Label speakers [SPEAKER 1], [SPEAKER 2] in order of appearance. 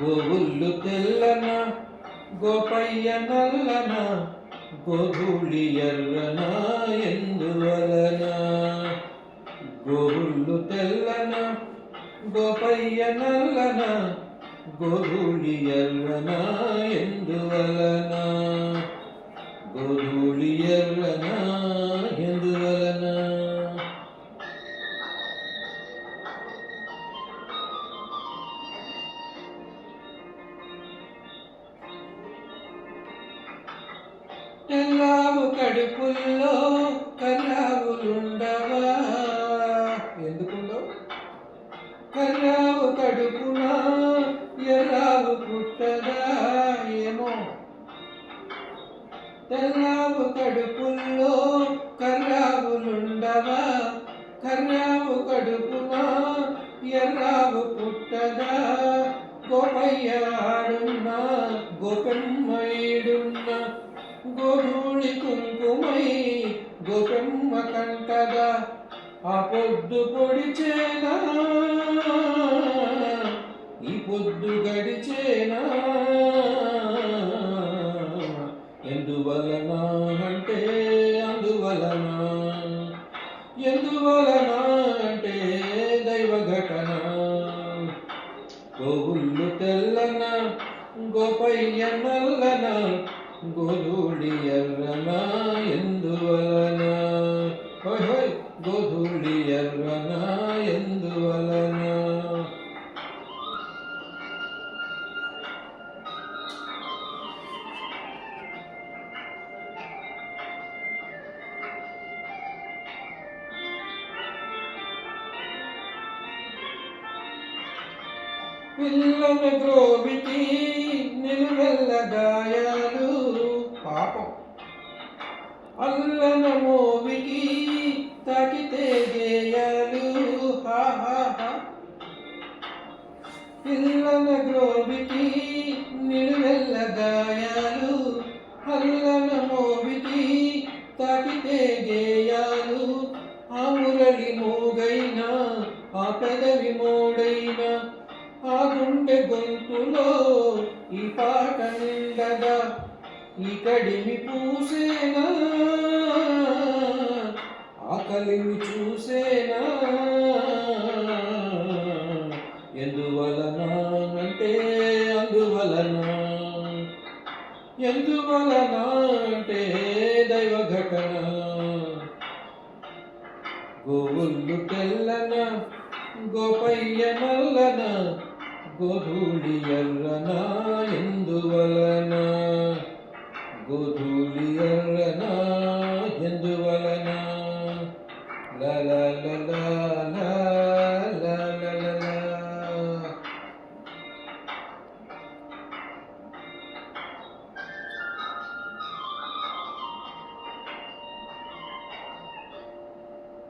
[SPEAKER 1] గోవుల్లు తెల్లన గోపయ్య నల్లన గోధూళి ఎర్రన ఎందువలన గోవుల్లు తెల్లన గోపయ్య నల్లన గోధూళి ఎర్రన ఎందువలనా ఎల్లావు కడుపుల్లో కర్రావులుండవా ఎందుకుందో? కర్రావు కడుపున ఎల్లావు పుట్టదా? ఏమో? తెల్లావు కడుపుల్లో కర్రావులుండవా కర్రావు కడుపున ఎర్రావు పుట్టదా? గోపయ్య ఆడున్నా గోపెమ్మయుడున్న కంటగా ఆ పొద్దు పొడిచేనా? ఈ పొద్దు గడిచేనా? ఎందువలన అంటే అందువలన? ఎందువలన అంటే దైవ ఘటన? గోవుల్లు తెల్లన గోపయ్య నల్లన గోధూళి ఎర్రనా. ఎర్రన ఎందువలన పిల్లల గ్రోవికి పిల్లల గ్రోవికి నిలువెల్ల గాయాలు. హల్లన మోవికి తాకితే గేయాలు ఆ మురళి మోగైనా ఆ పెదవి మోడైనా. ఆ గుండె గొంతులో ఈ పాట నిండగా ఈ కడిమి పూసేనా? ఆకలిని చూ దైవ ఘటన తెల్లన? గోపయ్య నల్లన? గోధూళి ఎర్రన? ఎందువలనా